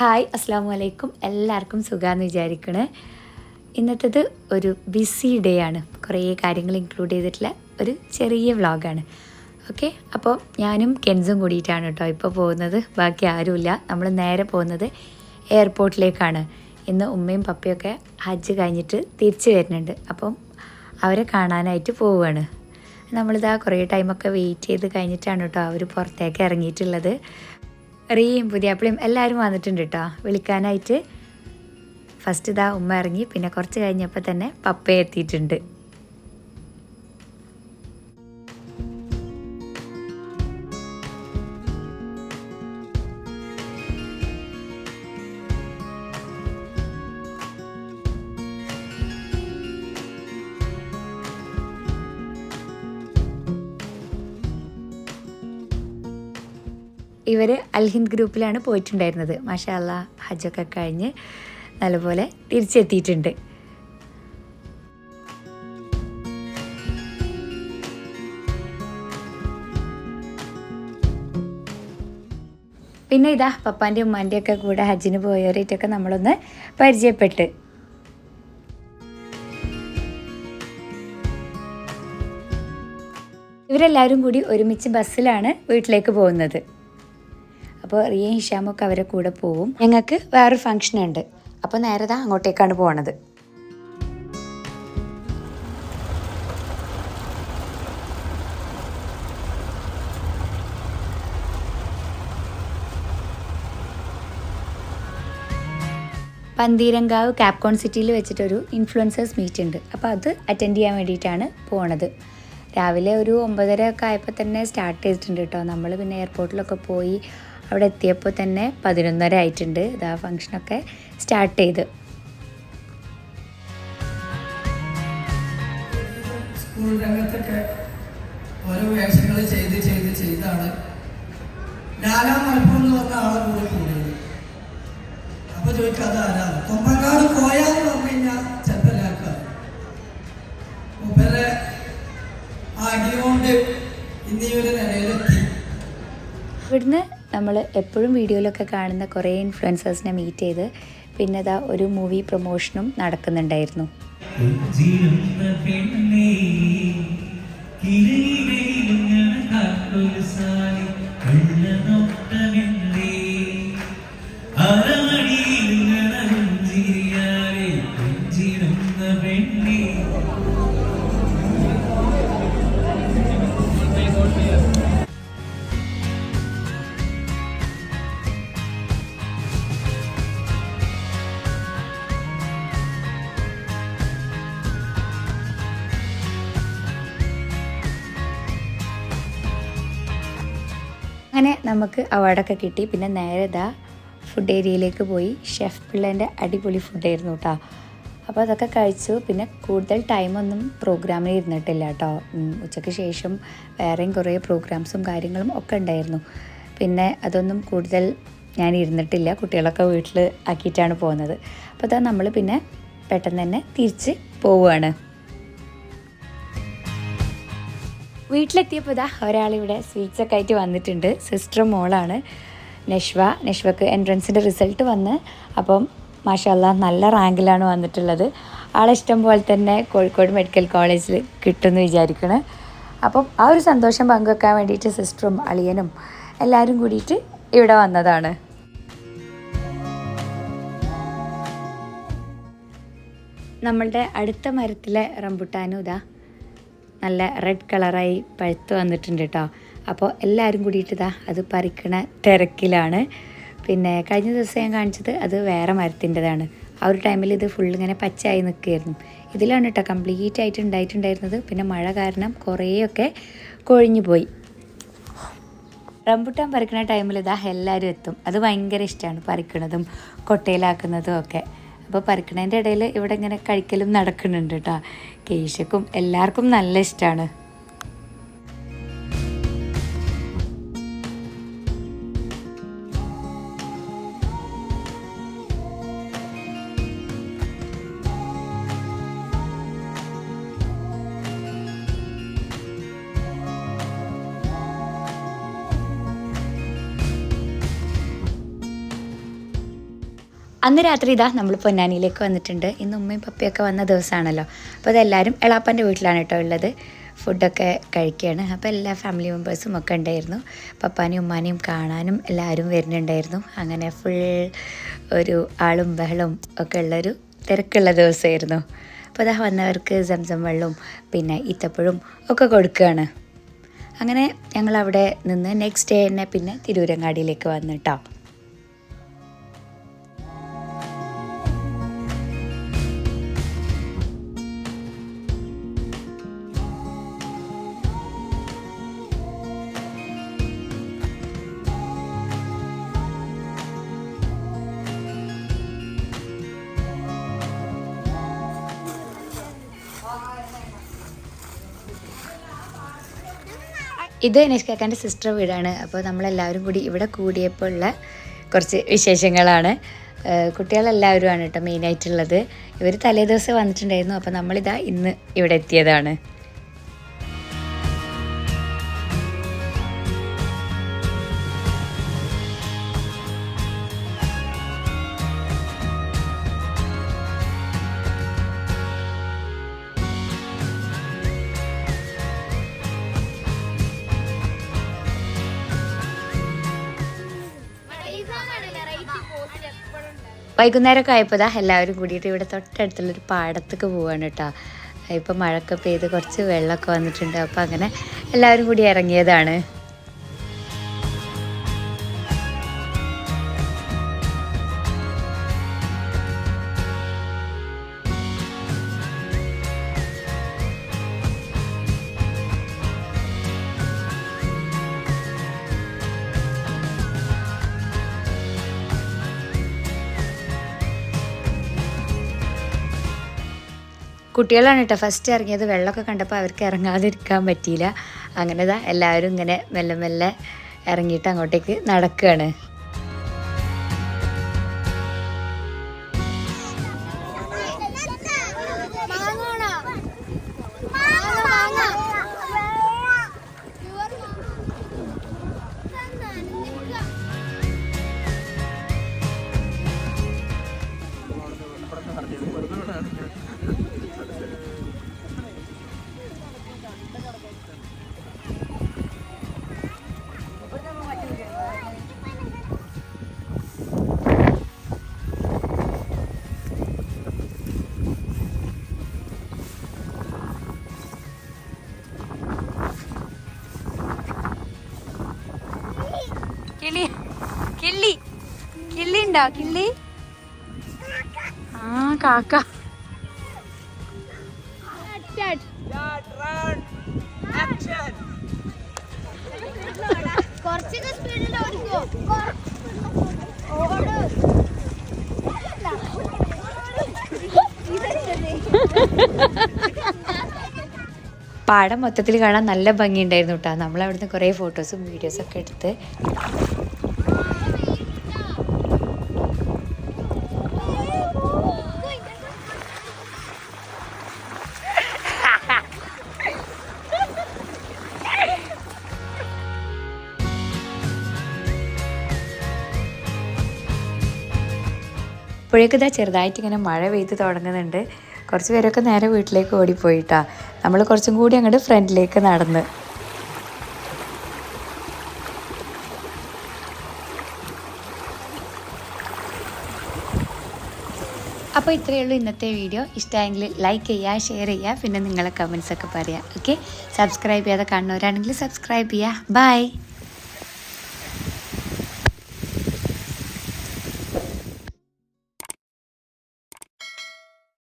Hi അസ്സാം വലൈക്കും എല്ലാവർക്കും സുഖമാണെന്ന് വിചാരിക്കണേ. ഇന്നത്തേത് ഒരു ബിസി ഡേ ആണ്. കുറേ കാര്യങ്ങൾ ഇൻക്ലൂഡ് ചെയ്തിട്ടുള്ള ഒരു ചെറിയ വ്ളോഗാണ് ഓക്കെ അപ്പോൾ ഞാനും കെൻസും കൂടിയിട്ടാണ് കേട്ടോ ഇപ്പോൾ പോകുന്നത്. ബാക്കി ആരുമില്ല. നമ്മൾ നേരെ പോകുന്നത് എയർപോർട്ടിലേക്കാണ് ഇന്ന് ഉമ്മയും പപ്പയൊക്കെ ഹജ്ജ് കഴിഞ്ഞിട്ട് തിരിച്ച് വരുന്നുണ്ട്. അപ്പം അവരെ കാണാനായിട്ട് പോവുകയാണ്. നമ്മളിതാ കുറേ ടൈമൊക്കെ വെയിറ്റ് ചെയ്ത് കഴിഞ്ഞിട്ടാണ് കേട്ടോ അവർ പുറത്തേക്ക് ഇറങ്ങിയിട്ടുള്ളത്. റിയയും പുതിയാപ്പിളയും എല്ലാവരും വന്നിട്ടുണ്ട് കേട്ടോ വിളിക്കാനായിട്ട്. ഫസ്റ്റ് ഇതാ ഉമ്മ ഇറങ്ങി. പിന്നെ കുറച്ച് കഴിഞ്ഞപ്പോൾ തന്നെ പപ്പ എത്തിയിട്ടുണ്ട്. ഇവർ അൽഹിന്ദ് ഗ്രൂപ്പിലാണ് പോയിട്ടുണ്ടായിരുന്നത്. മാഷാ അല്ലാ ഹജ്ജൊക്കെ കഴിഞ്ഞ് നല്ലപോലെ തിരിച്ചെത്തിയിട്ടുണ്ട്. പിന്നെ ഇതാ പപ്പാന്റെ ഉമ്മാന്റെയൊക്കെ കൂടെ ഹജ്ജിന് പോയവരായിട്ടൊക്കെ നമ്മളൊന്ന് പരിചയപ്പെട്ട്. ഇവരെല്ലാവരും കൂടി ഒരുമിച്ച് ബസ്സിലാണ് വീട്ടിലേക്ക് പോകുന്നത്. അപ്പോൾ റിയയും ഹിഷാമൊക്കെ അവരെ കൂടെ പോവും. ഞങ്ങൾക്ക് വേറൊരു ഫംഗ്ഷൻ ഉണ്ട്. അപ്പോൾ നേരെ അങ്ങോട്ടേക്കാണ് പോണത്. പന്തീരങ്കാവ് കാപ്കോൺ സിറ്റിയിൽ വെച്ചിട്ടൊരു ഇൻഫ്ലുവൻസേഴ്സ് മീറ്റ് ഉണ്ട്. അപ്പോൾ അത് അറ്റൻഡ് ചെയ്യാൻ വേണ്ടിയിട്ടാണ് പോണത്. രാവിലെ ഒരു ഒമ്പതര ഒക്കെ ആയപ്പോൾ തന്നെ സ്റ്റാർട്ട് ചെയ്തിട്ടുണ്ട് കേട്ടോ നമ്മൾ പിന്നെ എയർപോർട്ടിലൊക്കെ പോയി അവിടെ എത്തിയപ്പോൾ തന്നെ പതിനൊന്നര ആയിട്ടുണ്ട്. ഇതാ ഫങ്ഷനൊക്കെ സ്റ്റാർട്ട് ചെയ്ത്. സ്കൂൾ രംഗത്തൊക്കെ ഓരോ വേഷങ്ങൾ ചെയ്ത് ചെയ്ത് ചെയ്താണ്. നാലാം മലപ്പുറം എന്ന് പറഞ്ഞ ആളെ കൂടെ കൂടിയത്. അപ്പൊ ചോദിക്കുക അത് ആരാണ് കൊമ്പങ്കാട് കോയാന്ന് പറഞ്ഞു കഴിഞ്ഞാൽ ചെപ്പലാക്കുക മൂപ്പരെ ആകിയോണ്ട് ഇന്ന് ഈ ഒരു നിലയിലെത്തി. ഇവിടുന്ന് നമ്മൾ എപ്പോഴും വീഡിയോയിലൊക്കെ കാണുന്ന കുറേ ഇൻഫ്ലുവൻസേഴ്സിനെ മീറ്റ് ചെയ്ത് പിന്നെ ഇതാ ഒരു മൂവി പ്രൊമോഷനും നടക്കുന്നുണ്ടായിരുന്നു. അങ്ങനെ നമുക്ക് അവാർഡൊക്കെ കിട്ടി. പിന്നെ നേരെ ഇതാ ഫുഡ് ഏരിയയിലേക്ക് പോയി. ഷെഫ് പിള്ളേന്റെ അടിപൊളി ഫുഡായിരുന്നു കേട്ടോ അപ്പോൾ അതൊക്കെ കഴിച്ചു. പിന്നെ കൂടുതൽ ടൈമൊന്നും പ്രോഗ്രാമിൽ ഇരുന്നിട്ടില്ല കേട്ടോ ഉച്ചയ്ക്ക് ശേഷം വേറെയും കുറേ പ്രോഗ്രാംസും കാര്യങ്ങളും ഒക്കെ ഉണ്ടായിരുന്നു. പിന്നെ അതൊന്നും കൂടുതൽ ഞാൻ ഇരുന്നിട്ടില്ല. കുട്ടികളൊക്കെ വീട്ടിൽ ആക്കിയിട്ടാണ് പോകുന്നത്. അപ്പോൾ അതാ നമ്മൾ പിന്നെ പെട്ടെന്ന് തന്നെ തിരിച്ച് പോവുകയാണ് വീട്ടിലെത്തിയപ്പോൾ ഇതാ ഒരാളിവിടെ സ്വീറ്റ്സ് ഒക്കെ ആയിട്ട് വന്നിട്ടുണ്ട്. സിസ്റ്റർ മോളാണ്. നഷ്വ നഷ്വക്ക് എൻട്രൻസിന്റെ റിസൾട്ട് വന്ന്. അപ്പം മാഷല്ല നല്ല റാങ്കിലാണ് വന്നിട്ടുള്ളത്. ആളെ ഇഷ്ടം പോലെ തന്നെ കോഴിക്കോട് മെഡിക്കൽ കോളേജിൽ കിട്ടുമെന്ന് വിചാരിക്കണ്. അപ്പം ആ ഒരു സന്തോഷം പങ്കുവെക്കാൻ വേണ്ടിയിട്ട് സിസ്റ്ററും അളിയനും എല്ലാവരും കൂടിയിട്ട് ഇവിടെ വന്നതാണ്. നമ്മളുടെ അടുത്ത മരത്തിലെ റംബുട്ടാനും ഇതാ നല്ല റെഡ് കളറായി പഴുത്ത് വന്നിട്ടുണ്ട് കേട്ടോ അപ്പോൾ എല്ലാവരും കൂടിയിട്ട് അത് പറിക്കണ തിരക്കിലാണ്. പിന്നെ കഴിഞ്ഞ ദിവസം ഞാൻ കാണിച്ചത് അത് വേറെ മരത്തിന്റെതാണ്. ആ ഒരു ടൈമിൽ ഇത് ഫുൾ ഇങ്ങനെ പച്ചയായി നിൽക്കുകയായിരുന്നു. ഇതിലാണ് കേട്ടോ കംപ്ലീറ്റ് ആയിട്ട് ഉണ്ടായിട്ടുണ്ടായിരുന്നത്. പിന്നെ മഴ കാരണം കുറേയൊക്കെ കൊഴിഞ്ഞു പോയി. റംബുട്ടാൻ പറിക്കുന്ന ടൈമിൽ ഇതാ എല്ലാവരും എത്തും. അത് ഭയങ്കര ഇഷ്ടമാണ് പറിക്കണതും കൊട്ടയിലാക്കുന്നതും ഒക്കെ. അപ്പോൾ പറിക്കണതിന്റെ ഇടയിൽ ഇവിടെ ഇങ്ങനെ കഴിക്കലും നടക്കുന്നുണ്ട് കേട്ടോ കേശക്കും എല്ലാവർക്കും നല്ല ഇഷ്ടമാണ് അന്ന് രാത്രി ഇതാ നമ്മൾ പൊന്നാനിയിലേക്ക് വന്നിട്ടുണ്ട്. ഇന്ന് ഉമ്മയും പപ്പയൊക്കെ വന്ന ദിവസമാണല്ലോ അപ്പോൾ അതെല്ലാവരും എളാപ്പന്റെ വീട്ടിലാണ് കേട്ടോ ഉള്ളത്. ഫുഡൊക്കെ കഴിക്കുകയാണ് അപ്പോൾ എല്ലാ ഫാമിലി മെമ്പേഴ്സും ഒക്കെ ഉണ്ടായിരുന്നു. പപ്പാനെയും ഉമ്മാനെയും കാണാനും എല്ലാവരും വരുന്നുണ്ടായിരുന്നു. അങ്ങനെ ഫുൾ ഒരു ആളും ബഹളും ഒക്കെ ഉള്ളൊരു തിരക്കുള്ള ദിവസമായിരുന്നു. അപ്പോൾ അതാ വന്നവർക്ക് സംസം വെള്ളവും പിന്നെ ഈത്തപ്പഴവും ഒക്കെ കൊടുക്കുകയാണ്. അങ്ങനെ ഞങ്ങൾ അവിടെ നിന്ന് നെക്സ്റ്റ് ഡേ തന്നെ പിന്നെ തിരൂരങ്ങാടിയിലേക്ക് വന്നു ഇത് നിഷ്കാക്കാന്റെ സിസ്റ്റർ വീടാണ്. അപ്പോൾ നമ്മളെല്ലാവരും കൂടി ഇവിടെ കൂടിയപ്പോൾ ഉള്ള കുറച്ച് വിശേഷങ്ങളാണ്. കുട്ടികളെല്ലാവരുമാണ് കേട്ടോ മെയിനായിട്ടുള്ളത് ഇവർ തലേ ദിവസം വന്നിട്ടുണ്ടായിരുന്നു. അപ്പോൾ നമ്മളിതാ ഇന്ന് ഇവിടെ എത്തിയതാണ്. വൈകുന്നേരമൊക്കെ ആയപ്പോൾ എല്ലാവരും കൂടിയിട്ട് ഇവിടെ തൊട്ടടുത്തുള്ളൊരു പാടത്തേക്ക് പോവാണ് കേട്ടോ. ഇപ്പം മഴയൊക്കെ പെയ്ത് കുറച്ച് വെള്ളമൊക്കെ വന്നിട്ടുണ്ട്. അപ്പോൾ അങ്ങനെ എല്ലാവരും കൂടി ഇറങ്ങിയതാണ്. കുട്ടികളാണ് കേട്ടോ. ഫസ്റ്റ് ഇറങ്ങിയത്. വെള്ളമൊക്കെ കണ്ടപ്പോൾ അവർക്ക് ഇറങ്ങാതിരിക്കാൻ പറ്റിയില്ല. അങ്ങനെ ദാ എല്ലാവരും ഇങ്ങനെ മെല്ലെ മെല്ലെ ഇറങ്ങിയിട്ട് അങ്ങോട്ടേക്ക് നടക്കുകയാണ് കിളി കിള്ളി. കിള്ളി ഉണ്ടോ കിള്ളി? ആ കാക്ക. കുറച്ചൊക്കെ സ്പീഡിൽ ഓടിക്കോ. ഓട് പാടം മൊത്തത്തിൽ കാണാൻ നല്ല ഭംഗിയുണ്ടായിരുന്നു കേട്ടോ നമ്മൾ അവിടുന്ന് കുറേ ഫോട്ടോസും വീഡിയോസും ഒക്കെ എടുത്ത് ഇപ്പോഴേക്ക് ഇതാ ചെറുതായിട്ട് ഇങ്ങനെ മഴ പെയ്ത് തുടങ്ങുന്നുണ്ട്. കുറച്ച് പേരൊക്കെ നേരെ വീട്ടിലേക്ക് ഓടിപ്പോയിട്ടാ. നമ്മൾ കുറച്ചും കൂടി അങ്ങോട്ട് ഫ്രണ്ടിലേക്ക് നടന്ന്. അപ്പോൾ ഇത്രയേ ഉള്ളൂ ഇന്നത്തെ വീഡിയോ. ഇഷ്ടമായെങ്കിൽ ലൈക്ക് ചെയ്യുക ഷെയർ ചെയ്യുക പിന്നെ നിങ്ങളെ കമൻസ് ഒക്കെ പറയുക ഓക്കെ സബ്സ്ക്രൈബ് ചെയ്യാതെ കാണുന്നവരാണെങ്കിൽ സബ്സ്ക്രൈബ് ചെയ്യുക. ബൈ